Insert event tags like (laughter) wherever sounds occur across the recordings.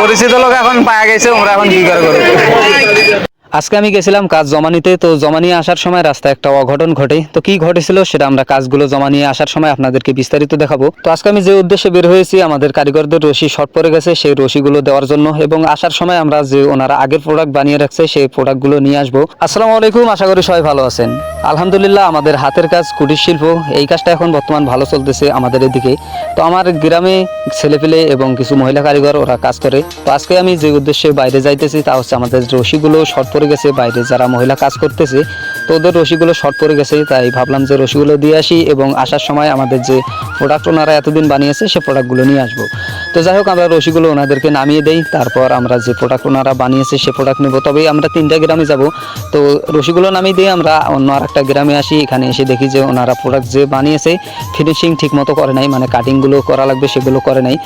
পরিচিত লোক এখন পাওয়া গেছে, ওরা এখন কি করে আজকে আমি গেছিলাম কাজ জমা নিতে তো জমা নিয়ে আসার সময় রাস্তায় একটা অঘটন ঘটে। তো কি ঘটেছিল সেটা আমরা কাজগুলো জমা নিয়ে আসার সময় আপনাদেরকে বিস্তারিত দেখাবো। তো আজকে আমি যে উদ্দেশ্যে বের হয়েছি, আমাদের কারিগরদের রশি শর্ট পড়ে গেছে, সেই রশিগুলো দেওয়ার জন্য এবং আসার সময় আমরা যে ওনারা আগের প্রোডাক্ট বানিয়ে রাখছে, সেই প্রোডাক্টগুলো নিয়ে আসব। আসসালামু আলাইকুম, আশা করি সবাই ভালো আছেন। আলহামদুলিল্লাহ, আমাদের হাতের কাজ কুটির শিল্প, এই কাজটা এখন বর্তমান ভালো চলতেছে আমাদের এদিকে। তো আমার গ্রামে ছেলেপেলে এবং কিছু মহিলা কারিগর, ওরা কাজ করে। তো আজকে আমি যে উদ্দেশ্যে বাইরে যাইতেছি তা হচ্ছে আমাদের রশিগুলো শর্ট পড়ে গেছে, বাইরে যারা মহিলা কাজ করতেছে, তো ওদের রশিগুলো শর্ট পড়ে গেছে, তাই ভাবলাম যে রশিগুলো দিয়ে আসি এবং আসার সময় আমাদের যে প্রোডাক্ট ওনারা এতদিন বানিয়েছে, সে প্রোডাক্টগুলো নিয়ে আসব। তো যাই হোক, আমরা রশিগুলো ওনাদেরকে নামিয়ে দেই, তারপর আমরা যে প্রোডাক্ট ওনারা বানিয়েছে সে প্রোডাক্ট নেব। তবে আমরা তিনটা গ্রামে যাব। তো রশিগুলো নামিয়ে দিয়ে আমরা অন্য আর একটা গ্রামে আসি। এখানে এসে দেখি যে ওনারা প্রোডাক্ট যে বানিয়েছে ফিনিশিং ঠিক মতো করে নাই মানে কাটিংগুলো করা লাগবে সেগুলো করে নাই।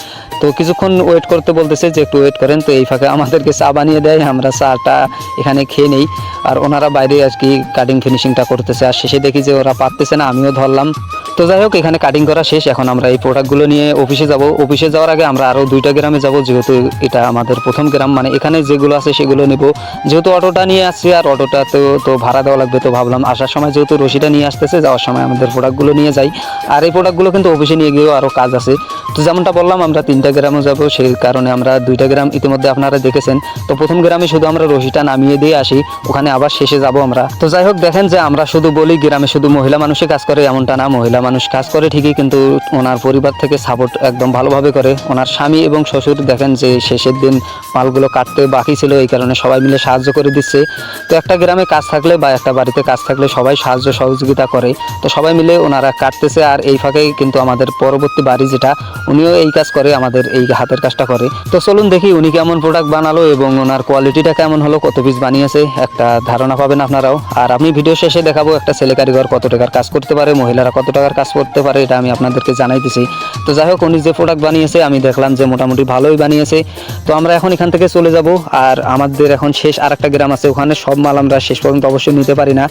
তো কিছুক্ষণ ওয়েট করতে বলতেছে যে একটু ওয়েট করেন। তো এই ফাঁকে আমাদেরকে চা বানিয়ে দেয়, আমরা চাটা এখানে খেয়ে নেই। আর ওনারা বাইরে আর কি কাটিং ফিনিশিংটা করতেছে। আর শেষে দেখি যে ওরা পারতেছে না, আমিও ধরলাম। তো যাই হোক, এখানে কাটিং করা শেষ। এখন আমরা এই প্রোডাক্টগুলো নিয়ে অফিসে যাব। অফিসে যাওয়ার আগে আমরা আরও দুইটা গ্রামে যাব, যেহেতু এটা আমাদের প্রথম গ্রাম। মানে এখানে যেগুলো আছে সেগুলো নেব। যেহেতু অটোটা নিয়ে আসছি আর অটোটা তো তো ভাড়া দেওয়া লাগবে তো ভাবলাম আসার সময় যেহেতু রশিটা নিয়ে আসতেছে, যাওয়ার সময় আমাদের প্রোডাক্টগুলো নিয়ে যাই। আর এই প্রোডাক্টগুলো কিন্তু অফিসে নিয়ে গিয়েও আরও কাজ আছে। তো যেমনটা বললাম, আমরা তিনটা গ্রামে যাব, সেই কারণে আমরা দুইটা গ্রাম ইতিমধ্যে আপনারা দেখেছেন। তো প্রথম গ্রামে শুধু আমরা রশিটা নামিয়ে দিয়ে আসি, ওখানে আবার শেষে যাব আমরা। তো যাই হোক, দেখেন যে আমরা শুধু বলি গ্রামে শুধু মহিলা মানুষই কাজ করে, এমনটা না। মহিলা মানুষ কাজ করে ঠিকই, কিন্তু ওনার পরিবার থেকে সাপোর্ট একদম ভালোভাবে করে। ওনার স্বামী এবং শ্বশুর দেখেন যে শেষের দিন মালগুলো কাটতে বাকি ছিল, এই কারণে সবাই মিলে সাহায্য করে দিচ্ছে। তো একটা গ্রামে কাজ থাকলে বা একটা বাড়িতে কাজ থাকলে সবাই সাহায্য সহযোগিতা করে। তো সবাই মিলে ওনারা কাটতেছে আর এই ফাঁকে কিন্তু আমাদের পরবর্তী বাড়ি যেটা, উনিও এই কাজ করে, আমাদের এই হাতের কাজটা করে। তো চলুন দেখি উনি কেমন প্রোডাক্ট বানালো এবং ওনার কোয়ালিটিটা কেমন হলো, কত পিস বানিয়েছে, একটা ধারণা পাবেন আপনারাও। আর আমি ভিডিও শেষে দেখাবো একটা ছেলে কারিগর কত টাকার কাজ করতে পারে, মহিলারা কত টাকার কাজ করতে পারে, এটা আমি আপনাদেরকে জানাই দিছি তো যাই হোক, উনি যে প্রোডাক্ট বানিয়েছে, আমি দেখলাম যে মোটামুটি ভালোই বানিয়েছে। তো আমরা এখন এখান থেকে চলে যাব। আর আমাদের এখন শেষ আর একটা গ্রাম আছে। ওখানে সব মাল আমরা শেষ পর্যন্ত অবশ্যই নিতে পারি না।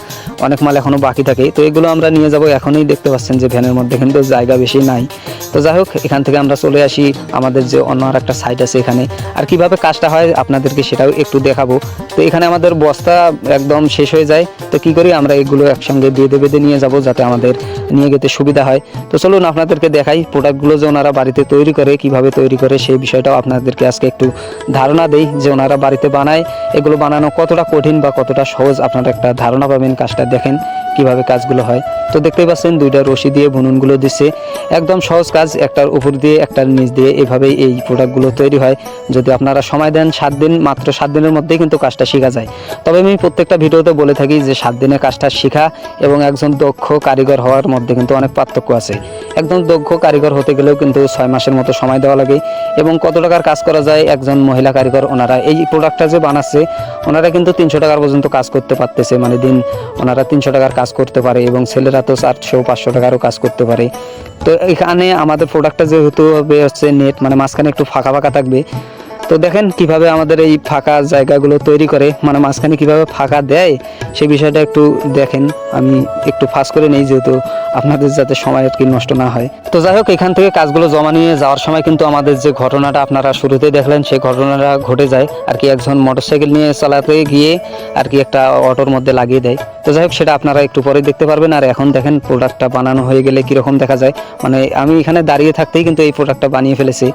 অনেক মাল এখনও বাকি থাকে। তো এগুলো আমরা নিয়ে যাব। এখনই দেখতে পাচ্ছেন যে ভ্যানের মধ্যে কিন্তু জায়গা বেশি নাই। তো যাই হোক, এখান থেকে আমরা চলে আসি। আমাদের যে অন্য আর একটা সাইট আছে এখানে। আর কীভাবে কাজটা হয় আপনাদেরকে সেটাও একটু দেখাবো। তো এখানে আমাদের বস্তা একদম শেষ হয়ে যায়। তো কি করি, আমরা এগুলো একসঙ্গে বেঁধে বেঁধে নিয়ে যাব যাতে আমাদের নিয়ে যেতে সুবিধা হয়। তো চলুন আপনাদেরকে দেখাই প্রোডাক্টগুলো যে ওনারা বাড়িতে তৈরি করে, কীভাবে তৈরি করে সেই বিষয়টাও আপনাদেরকে আজকে একটু ধারণা দেই যে ওনারা বাড়িতে বানায়। এগুলো বানানো কতটা কঠিন বা কতটা সহজ? আপনারা একটা ধারণা পাবেন, কাজটা দেখেন কীভাবে কাজগুলো হয়। তো দেখতেই পাচ্ছেন, দুইটা রশি দিয়ে বুনুনগুলো দিচ্ছে একদম সহজ কাজ, একটার উপর দিয়ে, একটার নিচ দিয়ে। এভাবেই এই প্রোডাক্টগুলো তৈরি হয়। যদি আপনারা সময় দেন সাত দিন, মাত্র সাত দিনের মধ্যেই কিন্তু কাজটা শেখা যায়। তবে আমি প্রত্যেকটা ভিডিওতে বলে থাকি যে সাত দিনে কাজটা শেখা এবং একজন দক্ষ কারিগর হওয়ার মধ্যে কিন্তু অনেক পার্থক্য আছে। একদম দক্ষ কারিগর হতে গেলেও কিন্তু ছয় মাসের মতো সময় দেওয়া লাগে এবং কত টাকার কাজ করা যায়? একজন মহিলা কারিগর ওনারা এই প্রোডাক্টটা যে বানাচ্ছে, ওনারা কিন্তু তিনশো টাকার পর্যন্ত কাজ করতে পারতেছে। মানে দিন ওনারা তিনশো টাকার কাজ করতে পারে এবং ছেলেরা তো চারশো পাঁচশো টাকারও কাজ করতে পারে। তো এখানে আমাদের প্রোডাক্টটা যেহেতু হবে হচ্ছে নেট মানে মাঝখানে একটু ফাঁকা ফাঁকা থাকবে তো দেখেন কীভাবে আমাদের এই ফাঁকা জায়গাগুলো তৈরি করে মানে মাঝখানে কীভাবে ফাঁকা দেয় সেই বিষয়টা একটু দেখেন। আমি একটু ফাঁস করে নেই যেহেতু আপনাদের যাতে সময় আর কি নষ্ট না হয়। তো যাই হোক, এখান থেকে কাজগুলো জমা নিয়ে যাওয়ার সময় কিন্তু আমাদের যে ঘটনাটা আপনারা শুরুতে দেখলেন, সেই ঘটনাটা ঘটে যায়। আর কি একজন মোটরসাইকেল নিয়ে চালাতে গিয়ে আর কি একটা অটোর মধ্যে লাগিয়ে দেয়। তো যাই হোক, সেটা আপনারা একটু পরে দেখতে পারবেন। আর এখন দেখেন প্রোডাক্টটা বানানো হয়ে গেলে কীরকম দেখা যায়। মানে আমি এখানে দাঁড়িয়ে থাকতেই কিন্তু এই প্রোডাক্টটা বানিয়ে ফেলেছি।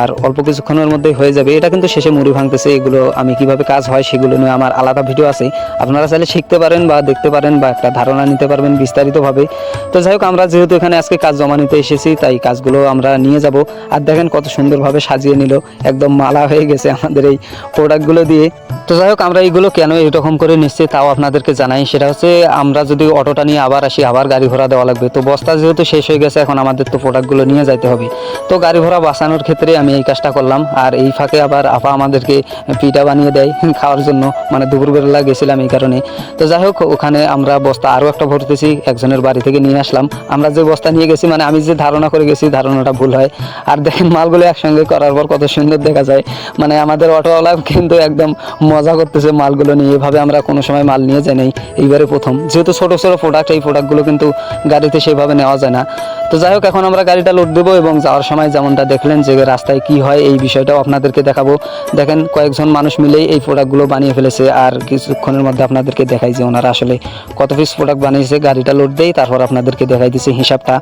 আর অল্প কিছুক্ষণের মধ্যেই হয়ে যাবে। এটা কিন্তু শেষে মুড়ি ভাঙতেছে, এগুলো আমি কীভাবে কাজ হয় সেগুলো নিয়ে আমার আলাদা ভিডিও আছে। আপনারা চাইলে শিখতে পারেন বা দেখতে পারেন বা একটা ধারণা নিতে পারবেন বিস্তারিতভাবে। তো যাই হোক, আমরা যেহেতু এখানে আজকে কাজ জমা নিতে এসেছি, তাই কাজগুলো আমরা নিয়ে যাব। আর দেখেন কত সুন্দরভাবে সাজিয়ে নিল, একদম মালা হয়ে গেছে আমাদের এই প্রোডাক্টগুলো দিয়ে। তো যাই হোক, আমরা এইগুলো কেন এরকম করে নিচ্ছি তাও আপনাদেরকে জানাই। সেটা হচ্ছে, আমরা যদি অটোটা নিয়ে আবার আসি, আবার গাড়ি ঘোড়া দেওয়া লাগবে। তো বস্তা যেহেতু শেষ হয়ে গেছে, এখন আমাদের তো প্রোডাক্টগুলো নিয়ে যাইতে হবে। তো গাড়ি ঘোড়া বাঁচানোর ক্ষেত্রে আমি এই কাজটা করলাম। আর এই ফাঁকে আবার আপা আমাদেরকে পিঠা বানিয়ে দেয় (laughs) খাওয়ার জন্য। মানে দুপুরবেলা গেছিলাম এই কারণে। তো যাই হোক, ওখানে আমরা বস্তা আরও একটা ভরতেছি, একজনের বাড়ি থেকে নিয়ে আসলাম। আমরা যে বস্তা নিয়ে গেছি মানে আমি যে ধারণা করে গেছি, ধারণাটা ভুল হয়। আর দেখেন, মালগুলো একসঙ্গে করার পর কত সুন্দর দেখা যায়। মানে আমাদের অটোওয়ালা কিন্তু একদম মজা করতেছে মালগুলো নিয়ে। এভাবে আমরা কোনো সময় মাল নিয়ে যাই নাই, এইবারে প্রথম। যেহেতু ছোটো ছোটো প্রোডাক্ট এই প্রোডাক্টগুলো কিন্তু গাড়িতে সেভাবে নেওয়া যায় না। তো যাই হোক, এখন আমরা গাড়িটা লোড দেবো এবং যাওয়ার সময় যেমনটা দেখলেন যে রাস্তায় কি হয় এই বিষয়টাও আপনাদেরকে দেখাবো। দেখেন, কয়েকজন মানুষ মিলেই এই প্রোডাক্টগুলো বানিয়ে ফেলেছে। আর কিছুক্ষণের মধ্যে আপনাদেরকে দেখাই যে ওনারা আসলে কত পিস প্রোডাক্ট বানিয়েছে, গাড়িটা লোড দেয় তারপর আপনাদেরকে দেখাই দিছে হিসাবটা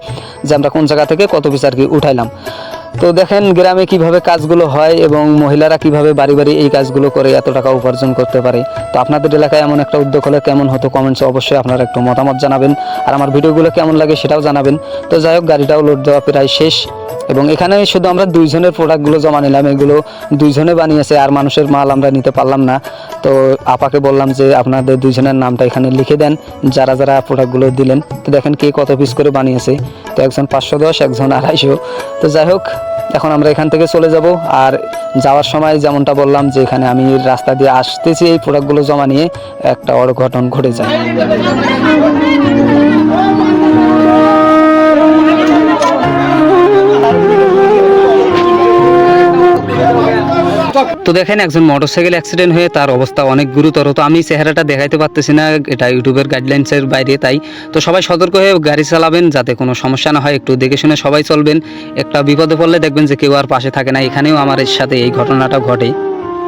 যে আমরা কোন জায়গা থেকে কত পিস আর কি উঠাইলাম। তো দেখেন গ্রামে কীভাবে কাজগুলো হয় এবং মহিলারা কীভাবে বাড়ি বাড়ি এই কাজগুলো করে এত টাকা উপার্জন করতে পারে। তো আপনাদের এলাকায় এমন একটা উদ্যোগ হলে কেমন হতো কমেন্টসে অবশ্যই আপনারা একটু মতামত জানাবেন। আর আমার ভিডিওগুলো কেমন লাগে সেটাও জানাবেন। তো যাই হোক, গাড়িটাও লোড দেওয়া প্রায় শেষ। এবং এখানে শুধু আমরা দুইজনের প্রোডাক্টগুলো জমা নিলাম। এগুলো দুইজনে বানিয়েছে, আর মানুষের মাল আমরা নিতে পারলাম না। তো আপাকে বললাম যে আপনাদের দুইজনের নামটা এখানে লিখে দেন, যারা যারা প্রোডাক্টগুলো দিলেন। তো দেখেন কে কত পিস করে বানিয়েছে। তো একজন পাঁচশো দশ, একজন আড়াইশো। তো যাই হোক, এখন আমরা এখান থেকে চলে যাব। আর যাওয়ার সময় যেমনটা বললাম যে এখানে আমি রাস্তা দিয়ে আসতেছি এই প্রোডাক্টগুলো জমা নিয়ে, একটা অঘটন ঘটে যায়। তো দেখেন একজন মোটরসাইকেল অ্যাক্সিডেন্ট হয়ে তার অবস্থা অনেক গুরুতর। তো আমি চেহারাটা দেখাইতে পারতেছি না, এটা ইউটিউবের গাইডলাইন্সের বাইরে, তাই। তো সবাই সতর্ক হয়ে গাড়ি চালাবেন যাতে কোনো সমস্যা না হয়, একটু দেখে শুনে সবাই চলবেন। একটা বিপদে পড়লে দেখবেন যে কেউ আর পাশে থাকে না, এখানেও আমার সাথে এই ঘটনাটা ঘটে।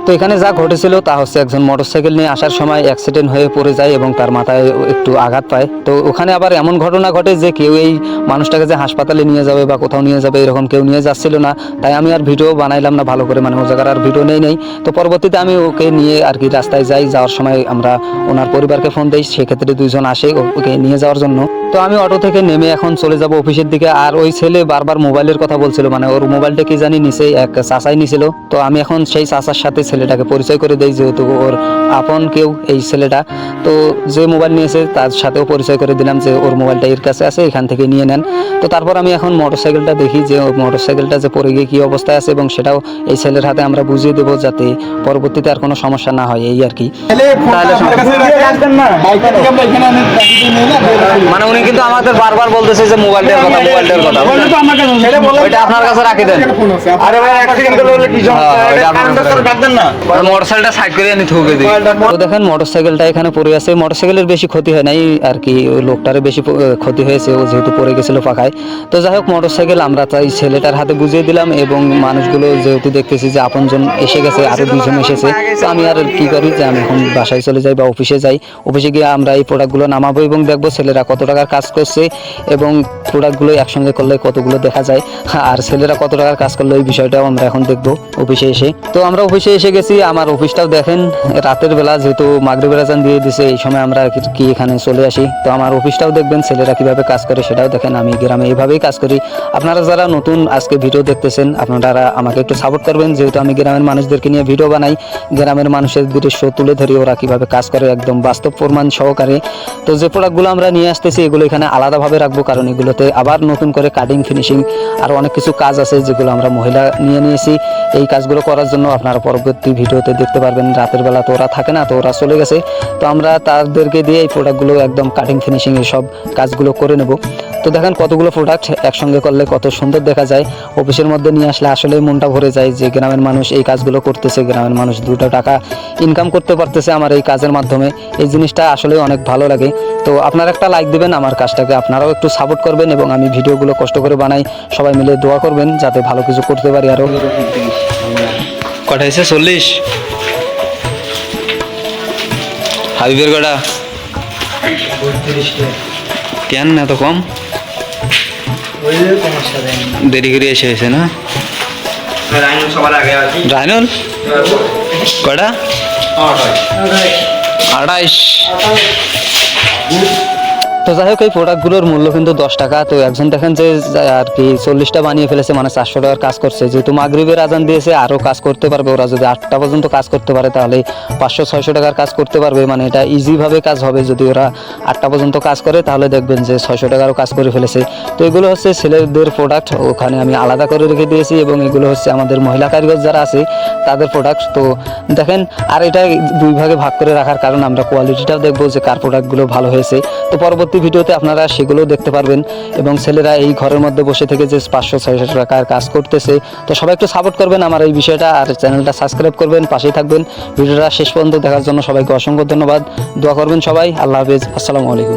তো এখানে যা ঘটেছিল তা হচ্ছে একজন মোটরসাইকেল নিয়ে আসার সময় অ্যাক্সিডেন্ট হয়ে পড়ে যায় এবং তার মাথায় একটু আঘাত পায়। তো ওখানে আবার এমন ঘটনা ঘটে যে কেউ এই মানুষটাকে যে হাসপাতালে নিয়ে যাবে বা কোথাও নিয়ে যাবে এরকম কেউ নিয়ে যাচ্ছিল না। তাই আমি আর ভিডিও বানাইলাম না, ভালো করে মানে ও জায়গার আর ভিডিও নেই নেই। তো পরবর্তীতে আমি ওকে নিয়ে আর কি রাস্তায় যাই, যাওয়ার সময় আমরা ওনার পরিবারকে ফোন দিই, সেক্ষেত্রে দুইজন আসে ওকে নিয়ে যাওয়ার জন্য। তো আমি অটো থেকে নেমে এখন চলে যাব অফিসের দিকে। আর ওই ছেলে বারবার মোবাইলের কথা বলছিল মানে ওর মোবাইলটা কি জানি নিচে এক চাচাই নিছিল। তো আমি এখন সেই চাচার সাথে ছেলেটাকে পরিচয় করে দেই যেহেতু ওর আপন কেউ এই ছেলেটা। তো যে মোবাইল নিয়েছে তার সাথেও পরিচয় করে দিলাম যে ওর মোবাইলটা এর কাছে আছে এখান থেকে নিয়ে নেন। তো তারপর আমি এখন মোটরসাইকেলটা দেখি যে মোটরসাইকেলটা যে পড়ে গিয়ে কী অবস্থায় আছে এবং সেটাও এই ছেলের হাতে আমরা বুঝিয়ে দেবো যাতে পরবর্তীতে আর কোনো সমস্যা না হয় এই আর কি। মানে উনি কিন্তু আমাদের বারবার বলতেছে যে মোবাইলটার কথা মোবাইলটার কথা ওইটা আপনার কাছে রাখি দেন। আরে ভাই অ্যাক্সিডেন্ট হলে কি হ্যাঁ, সমস্যা না। মোটরসাইকেলটা দিই তো দেখেন মোটরসাইকেলটা এখানে পড়ে আছে। মোটরসাইকেলের বেশি ক্ষতি হয় নাই আর কি ওই লোকটারও বেশি ক্ষতি হয়েছে। ও যেহেতু পড়ে গেছিল ফাঁকায় তো যাই হোক মোটরসাইকেল আমরা তাই ছেলেটার হাতে বুঝিয়ে দিলাম এবং মানুষগুলো যেহেতু দেখতেছি যে আপনজন এসে গেছে আরও দুজন এসেছে তো আমি আর কি করি যে আমি এখন বাসায় চলে যাই বা অফিসে যাই। অফিসে গিয়ে আমরা এই প্রোডাক্টগুলো নামাবো এবং দেখব ছেলেরা কত টাকার কাজ করছে এবং প্রোডাক্টগুলো একসঙ্গে করলে কতগুলো দেখা যায়। আর ছেলেরা কত টাকার কাজ করল এই বিষয়টাও আমরা এখন দেখব অফিসে এসে। তো আমরা অফিসে এসে গেছি, আমার অফিসটাও দেখেন, রাতের বেলা যেহেতু মাগরিব রাজান দিয়ে দিছে, এই সময় আমরা কি এখানে চলে আসি। তো আমার অফিসটাও দেখবেন, ছেলেরা কীভাবে কাজ করে সেটাও দেখেন, আমি গ্রামে এইভাবেই কাজ করি। আপনারা যারা নতুন আজকে ভিডিও দেখতেছেন, আপনারা আমাকে একটু সাপোর্ট করবেন, যেহেতু আমি গ্রামের মানুষদেরকে নিয়ে ভিডিও বানাই, গ্রামের মানুষের দৃশ্য তুলে ধরি, ওরা কীভাবে কাজ করে, একদম বাস্তব প্রমাণ সহকারে। তো যে প্রোডাক্টগুলো আমরা নিয়ে আসতেছি, এগুলো এখানে আলাদাভাবে রাখব, কারণ এগুলোতে আবার নতুন করে কাটিং ফিনিশিং আর অনেক কিছু কাজ আছে, যেগুলো আমরা মহিলা নিয়ে নিয়েছি। এই কাজগুলো করার জন্য আপনারা পরবর্তী ভিডিওতে দেখতে পারবেন রাতের বেলা তো ওরা থাকে না, তো ওরা চলে গেছে। তো আমরা তাদেরকে দিয়ে এই প্রোডাক্টগুলো একদম কাটিং ফিনিশিং সব কাজগুলো করে নেব। তো দেখেন কতগুলো প্রোডাক্ট একসঙ্গে করলে কত সুন্দর দেখা যায়। অফিসের মধ্যে নিয়ে আসলে আসলেই মনটা ভরে যায় যে গ্রামের মানুষ এই কাজগুলো করতেছে, গ্রামের মানুষ দুটো টাকা ইনকাম করতে পারতেছে আমার এই কাজের মাধ্যমে। এই জিনিসটা আসলে অনেক ভালো লাগে। তো আপনারা একটা লাইক দেবেন আমার কাজটাকে, আপনারাও একটু সাপোর্ট করবেন এবং আমি ভিডিওগুলো কষ্ট করে বানাই। সবাই মিলে দোয়া করবেন যাতে ভালো কিছু করতে পারি আরও কটা হয়েছে চল্লিশ। হাবিবের কটা? কেন না এত কম? দেরি করে এসে হয়েছে না? রাইনুল? কটা? আড়াইশ তো যাই হোক, এই প্রোডাক্টগুলোর মূল্য কিন্তু দশ টাকা। তো একজন দেখেন যে আর কি চল্লিশটা বানিয়ে ফেলেছে মানে চারশো টাকার কাজ করছে। যেহেতু মাগরিবের আজান দিয়েছে আরও কাজ করতে পারবে ওরা। যদি আটটা পর্যন্ত কাজ করতে পারে, তাহলে পাঁচশো, ছয়শো টাকার কাজ করতে পারবে। মানে এটা ইজিভাবে কাজ হবে। যদি ওরা আটটা পর্যন্ত কাজ করে, তাহলে দেখবেন যে ছয়শো টাকারও কাজ করে ফেলেছে। তো এগুলো হচ্ছে ছেলেদের প্রোডাক্ট ওখানে আমি আলাদা করে রেখে দিয়েছি এবং এগুলো হচ্ছে আমাদের মহিলা কারিগর যারা আছে, তাদের প্রোডাক্ট তো দেখেন, আর এটা দুই ভাগে ভাগ করে রাখার কারণ আমরা কোয়ালিটিটাও দেখব যে কার প্রোডাক্টগুলো ভালো হয়েছে। তো পরবর্তী ভিডিওতে আপনারা সেগুলো দেখতে পারবেন এবং ছেলেরা এই ঘরের মধ্যে বসে থেকে যে পাঁচশো, ছয়শো টাকার কাজ করতেছে, তো সবাই একটু সাপোর্ট করবেন আমার এই বিষয়টা আর চ্যানেলটা সাবস্ক্রাইব করবেন, পাশেই থাকবেন। ভিডিওটা শেষ পর্যন্ত দেখার জন্য সবাইকে অসংখ্য ধন্যবাদ। দোয়া করবেন সবাই। আল্লাহ হাফেজ। আসসালামু আলাইকুম।